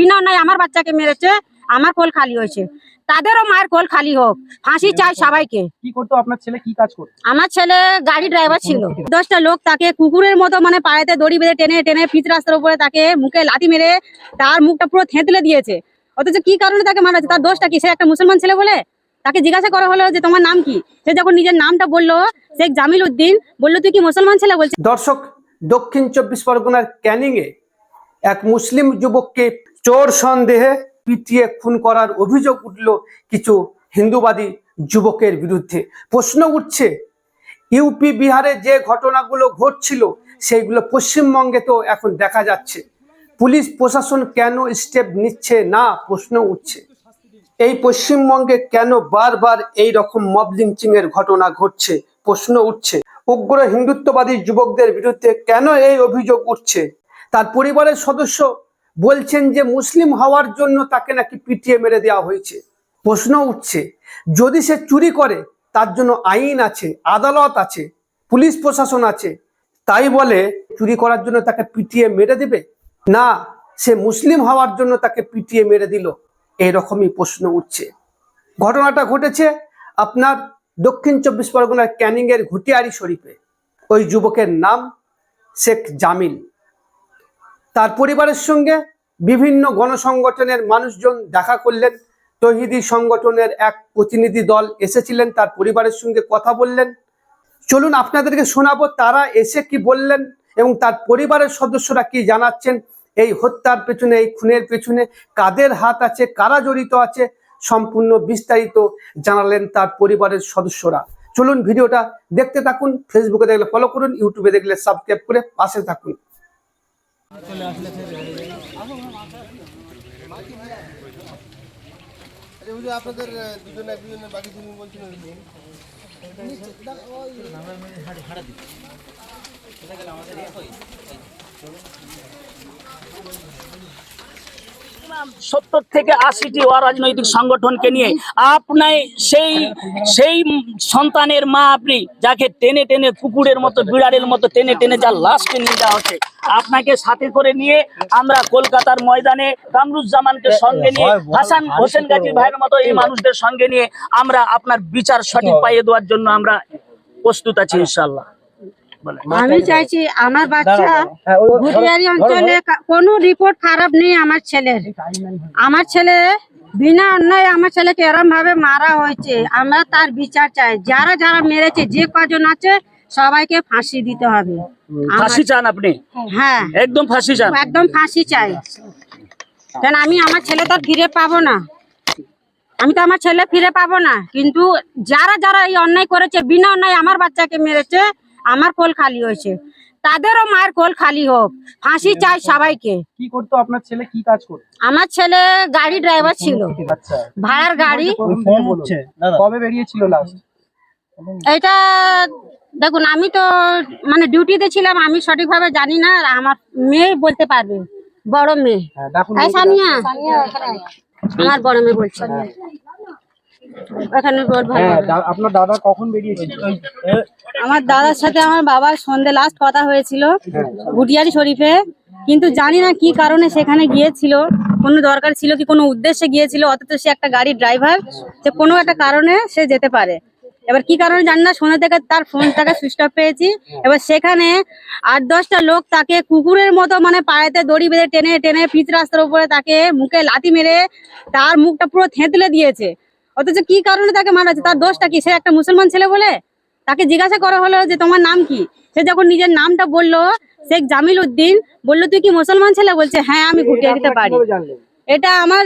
বিনা নাই আমার বাচ্চাকে মেরেছে আমার কোল খালি হয়েছে। তাদেরও মায়ের কোল খালি হোক ফাঁসি চাই সবাইকে। কি করতো? আপনার ছেলে কি কাজ করতো? আমার ছেলে গাড়ি ড্রাইভার ছিল। দশটা লোক তাকে কুকুরের মতো মানে পায়েতে দড়ি বেঁধে টেনে টেনে পিচ রাস্তার উপরে তাকে মুখে লাথি মেরে তার মুখটা পুরো থেঁতলে দিয়েছে। অথচ কি কারণে তাকে মারা? তার দোষটা কি? সে একটা মুসলমান ছেলে বলে? তাকে জিজ্ঞাসা করা হলো যে তোমার নাম কি? সে যখন নিজের নামটা বলল শেখ জামিল উদ্দিন বলল তুই কি মুসলমান ছেলে? বলছে দর্শক দক্ষিণ চব্বিশ পরগনার ক্যানিংয়ে এক মুসলিম যুবককে চোর সন্দেহে পিটিয়ে খুন করার অভিযোগ উঠল কিছু হিন্দুবাদী যুবকের বিরুদ্ধে। প্রশ্ন উঠছে, ইউপি বিহারে যে ঘটনাগুলো ঘটছিল, সেইগুলো পশ্চিমবঙ্গে তো এখন দেখা যাচ্ছে। পুলিশ প্রশাসন কেন স্টেপ নিচ্ছে না? প্রশ্ন উঠছে। এই পশ্চিমবঙ্গে কেন বারবার এই রকম মব লিঞ্চিং এর ঘটনা ঘটছে? প্রশ্ন উঠছে, উগ্র হিন্দুত্ববাদী যুবকদের বিরুদ্ধে কেন এই অভিযোগ উঠছে? তার পরিবারের সদস্য বলছেন যে মুসলিম হওয়ার জন্য তাকে নাকি পিটিয়ে মেরে দেওয়া হয়েছে। প্রশ্ন উঠছে, যদি সে চুরি করে, তার জন্য আইন আছে, আদালত আছে, পুলিশ প্রশাসন আছে, তাই বলে চুরি করার জন্য তাকে পিটিয়ে মেরে দেবে? না, সে মুসলিম হওয়ার জন্য তাকে পিটিয়ে মেরে দিল। এরকমই প্রশ্ন উঠছে। ঘটনাটা ঘটেছে আপনার দক্ষিণ চব্বিশ পরগনার ক্যানিং এর ঘুটিয়ারি শরীফে। ওই যুবকের নাম শেখ জামিল। তার পরিবারের সঙ্গে বিভিন্ন গণসংগঠনের মানুষজন দেখা করলেন। তহিদি সংগঠনের এক প্রতিনিধি দল এসেছিলেন, তার পরিবারের সঙ্গে কথা বললেন। চলুন আপনাদেরকে শোনাবো তারা এসে কি বললেন এবং তার পরিবারের সদস্যরা কি জানাচ্ছেন। এই হত্যার পেছনে, এই খুনের পেছনে কাদের হাত আছে, কারা জড়িত আছে, সম্পূর্ণ বিস্তারিত জানালেন তার পরিবারের সদস্যরা। চলুন ভিডিওটা দেখতে থাকুন ফেসবুকে দেখলে ফলো করুন ইউটিউবে দেখলে সাবস্ক্রাইব করে পাশে থাকুন। আপনাদের দুজনে একজনে বাকি দুজন বলছিলেন সত্তর থেকে আশিটি অরাজনৈতিক সংগঠনকে নিয়ে আপনার সেই সেই সন্তানের মা আপনি যাকে টেনে টেনে কুকুরের মতো বিড়ালের মতো টেনে টেনে যার লাশকে নিয়ে যাওয়া হচ্ছে আপনাকে সাথে করে নিয়ে আমরা কলকাতার ময়দানে কামরুজ্জামানকে সঙ্গে নিয়ে হাসান হোসেন গাজী ভাইয়ের মতো এই মানুষদের সঙ্গে নিয়ে আমরা আপনার বিচার সঠিক পাইয়ে দেওয়ার জন্য আমরা প্রস্তুত আছি ইনশাল্লাহ আমি চাইছি আমার বাচ্চা ভুটিয়ারি অঞ্চলে কোনো রিপোর্ট খারাপ নেই আমার ছেলের। আমার ছেলে বিনা অন্যায় আমার ছেলেকে এরম ভাবে মারা হয়েছে। আমরা তার বিচার চাই। যারা যারা মেরেছে যে কজন আছে সবাইকে ফাঁসি দিতে হবে। ফাঁসি চান আপনি? হ্যাঁ। একদম ফাঁসি চান? একদম ফাঁসি চাই। কেন আমি আমার ছেলে তো আর ফিরে পাবো না। আমি তো আমার ছেলে ফিরে পাবো না। কিন্তু যারা যারা এই অন্যায় করেছে বিনা অন্যায় আমার বাচ্চাকে মেরেছে আমার কোল খালি হয়েছে। তাদেরও মায়ের কোল খালি হোক ফাঁসি চাই সবাইকে। কি করতো আপনার ছেলে? কি কাজ করতো? আমার ছেলে গাড়ি ড্রাইভার ছিল। ভাড়ার গাড়ি। কবে বেরিয়েছিল লাস্ট এটা দেখুন আমি তো মানে ডিউটিতে ছিলাম আমি সঠিকভাবে জানি না আর আমার মেয়ে বলতে পারবে বড় মেয়ে। হ্যাঁ সানিয়া? আমার বড় মেয়ে বলছে। এখানে রোড ভালো হ্যাঁ দা- আপনার দাদা কখন বেরিয়েছিল আমার দাদার সাথে আমার বাবার সন্ধে লাস্ট কথা হয়েছিল গুটিয়ারি শরীফে। কিন্তু জানি না কি কারণে সেখানে গিয়েছিল কোনো দরকার ছিল কি কোনো উদ্দেশ্যে গিয়েছিল অথচ সে একটা গাড়ির ড্রাইভার যে কোনো একটা কারণে সে যেতে পারে। এবার কি কারণে জানি না সন্ধ্যা থেকে তার ফোনটাকে সুইচ অফ পেয়েছি। এবার সেখানে আট দশটা লোক তাকে কুকুরের মতো মানে পায়েতে দড়ি বেঁধে টেনে টেনে পিচ রাস্তার উপরে তাকে মুখে লাথি মেরে তার মুখটা পুরো থেঁতলে দিয়েছে। অথচ কি কারণে তাকে মারা হয়েছে? তার দোষটা কি? সে একটা মুসলমান ছেলে বলে তাকে জিজ্ঞাসা করা হলো যে তোমার নাম কি? সে যখন নিজের নামটা বলল শেখ জামিল উদ্দিন বলল তুই কি মুসলমান ছেলে? বলছে হ্যাঁ আমি ঘুটিয়ে দিতে পারি। এটা আমার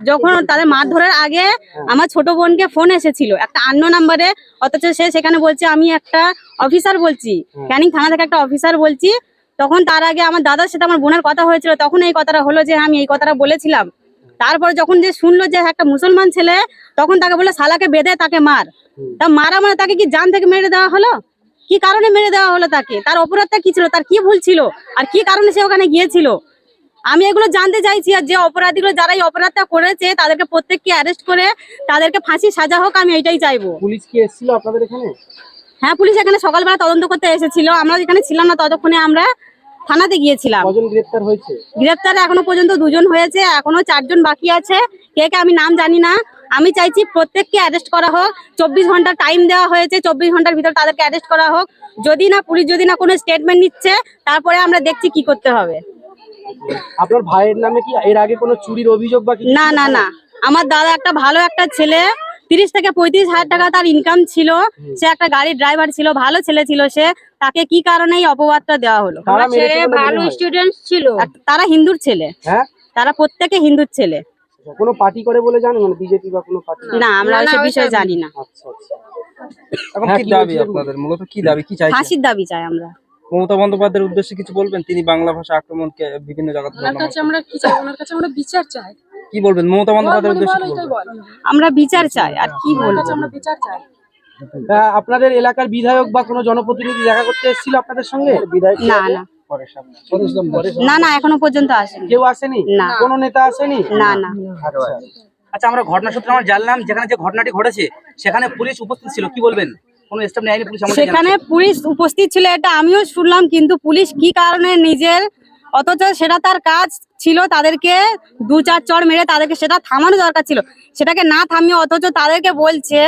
যখন তাদের মারধরের আগে আমার ছোট বোনকে ফোন এসেছিল একটা আন্ন নাম্বারে অথচ সে সেখানে বলছে আমি একটা অফিসার বলছি ক্যানিং থানা থেকে একটা অফিসার বলছি। তখন তার আগে আমার দাদার সাথে আমার বোনের কথা হয়েছিল তখন এই কথাটা হলো যে আমি এই কথাটা বলেছিলাম। তারপরে যখন যে শুনলো যে একটা মুসলমান ছেলে তখন তাকে বলে শালাকে বেঁধে তাকে মার। তা মারা মানে তাকে কি জান থেকে মেরে দেওয়া হলো? কি কারণে মেরে দেওয়া হলো তাকে? তার অপরাধটা কি ছিল? তার কি ভুল ছিল? আর কি কারণে সে ওখানে গিয়েছিল? আমি এগুলো জানতে চাইছি আর যে অপরাধীগুলো যারা এই অপরাধটা করেছে তাদেরকে প্রত্যেককে অ্যারেস্ট করে তাদেরকে ফাঁসি সাজা হোক আমি এটাই চাইব। পুলিশ কি এসেছিল আপনাদের এখানে? হ্যাঁ পুলিশ এখানে সকালবেলা তদন্ত করতে এসেছিল। আমরা যেখানে ছিলাম না ততক্ষণে আমরা। থানাতে গিয়েছিলাম। কজন গ্রেপ্তার হয়েছে? গ্রেপ্তার এখনও পর্যন্ত দুজন হয়েছে এখনও চারজন বাকি আছে। কে কে আমি নাম জানি না। আমি চাইছি প্রত্যেককে অ্যারেস্ট করা হোক। চব্বিশ ঘণ্টা টাইম দেওয়া হয়েছে চব্বিশ ঘণ্টার ভিতর তাদেরকে অ্যারেস্ট করা হোক। যদি না পুলিশ যদি না কোনো স্টেটমেন্ট নিচ্ছে তারপরে আমরা দেখছি কি করতে হবে। আপনার ভাইয়ের নামে কি এর আগে কোনো চুরির অভিযোগ বা না না না। আমার দাদা একটা ভালো একটা ছেলে তিরিশ থেকে পঁয়ত্রিশ হাজার টাকা তার ইনকাম ছিল। সে একটা গাড়ির ড্রাইভার ছিল ভালো ছেলে ছিল সে। তাকে কি কারণে এই অপবাদটা দেওয়া হলো? হয়? স্টুডেন্ট ছিল। তারা হিন্দুর ছেলে। হ্যাঁ? তারা প্রত্যেকে হিন্দুর ছেলে। আচ্ছা, কোনো পার্টি করে বলে জানেন মানে বিজেপি বা কোনো পার্টি না আমরা ওইসব বিষয়ে জানি না। আচ্ছা আচ্ছা। এখন হ্যাঁ, কি কি দাবি আপনাদের? মূলত কি দাবি? কি চাইছেন? ফাঁসির দাবি চাই আমরা। মমতা বন্দ্যোপাধ্যায়ের উদ্দেশ্যে কিছু বলবেন? তিনি বাংলা ভাষা আক্রমণকে বিভিন্ন জায়গাতে ওনার কাছে আমরা কি চাই? ওনার কাছে আমরা বিচার চাই। কি বলবেন? মমতা বন্দ্যোপাধ্যায়ের উদ্দেশ্যে কি বলবেন? আমরা বিচার চাই আর কি বলব? আমরা বিচার চাই। আপনাদের এলাকার বিধায়ক বা কোনো জনপ্রতিনিধি দেখা করতে এসেছিল আপনাদের সঙ্গে? বিধায়ক না না। না না এখনও পর্যন্ত আসেনি। কেউ আসেনি? না। কোনো নেতা আসেনি? না না। আচ্ছা। আচ্ছা আমরা ঘটনা সূত্রে আমরা জানলাম যেখানে যে ঘটনাটি ঘটেছে সেখানে পুলিশ উপস্থিত ছিল কি বলবেন? কোনো স্টাফ নেয়নি পুলিশ সেখানে পুলিশ উপস্থিত ছিল এটা আমিও শুনলাম কিন্তু পুলিশ কি কারণে নিজের অথচ সেটা তার কাজ ছিল তাদেরকে দু চার চড় মেরে তাদেরকে সেটা থামানো দরকার ছিল। সেটাকে না থামিয়ে অথচ তাদেরকে বলছে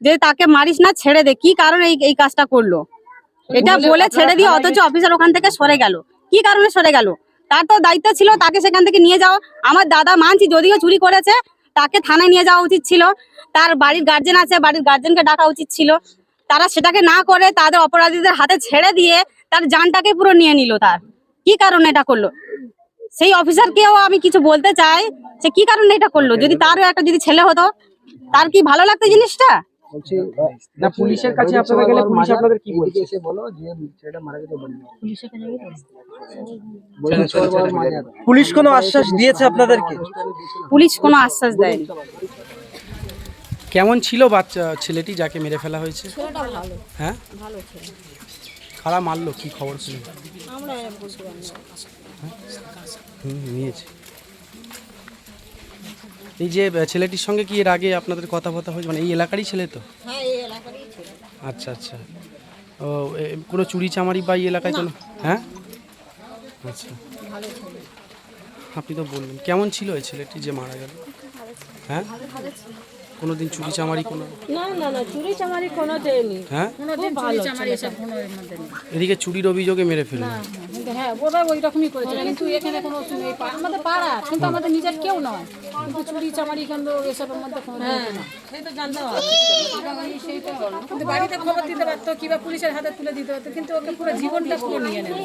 যে তাকে মারিস না ছেড়ে দে। কি কারণে এই এই কাজটা করল? এটা বলে ছেড়ে দিয়ে অথচ অফিসার ওখান থেকে সরে গেল। কি কারণে সরে গেল? তার তো দায়িত্ব ছিল তাকে সেখান থেকে নিয়ে যাও আমার দাদা মানছি যদিও চুরি করেছে তাকে থানায় নিয়ে যাওয়া উচিত ছিল। তার বাড়ির গার্জেন আছে বাড়ির গার্জেনকে ডাকা উচিত ছিল। তারা সেটাকে না করে তাদের অপরাধীদের হাতে ছেড়ে দিয়ে তার জানটাকে পুরো নিয়ে নিল তার। কি কারণে এটা করল? সেই অফিসারকেও আমি কিছু বলতে চাই সে কি কারণে এটা করল? যদি তারও একটা যদি ছেলে হতো তার কি ভালো লাগতো জিনিসটা? না পুলিশের কাছে আপনারা গেলে পুলিশ আপনাদের কি বলছে? পুলিশ কোনো আশ্বাস দিয়েছে আপনাদেরকে? পুলিশ কোনো আশ্বাস দেয়নি। কেমন ছিল বাচ্চা ছেলেটি যাকে মেরে ফেলা হয়েছে? হ্যাঁ? কারা মারলো কি খবর শুনে হুম নিয়েছে। এই যে ছেলেটির সঙ্গে কি এর আগে আপনাদের কথা কথা হয়েছে? মানে এই এলাকারই ছেলে তো? আচ্ছা আচ্ছা। ও এ, কোনো চুরি চামারি বা এই এলাকায় কোনো? হ্যাঁ? আচ্ছা। আপনি তো বললেন। কেমন ছিল এই ছেলেটি যে মারা গেল? হ্যাঁ? কোনোদিন চুরি চামারি কোনো? না না না চুরি চামারি কোনো দেয়নি। হ্যাঁ? কোনোদিন চুরি চামারি এসব কোনো এর মধ্যে নেই। এদিকে চুরির অভিযোগে মেরে ফেলল। হ্যাঁ ওরা ওই রকমই করেছে কিন্তু এখানে কোনো আমাদের পাড়া কিন্তু আমাদের নিজের কেউ নয়। কিন্তু চুরি চামারি কেন্দ্র এসবের মধ্যে কোনো হ্যাঁ সেই তো জানতে হবে কিন্তু বাড়িতে খবর দিতে পারতো কিংবা পুলিশের হাতে তুলে দিতে হতো কিন্তু ওকে পুরো জীবনটা পুরো নিয়ে নেবে।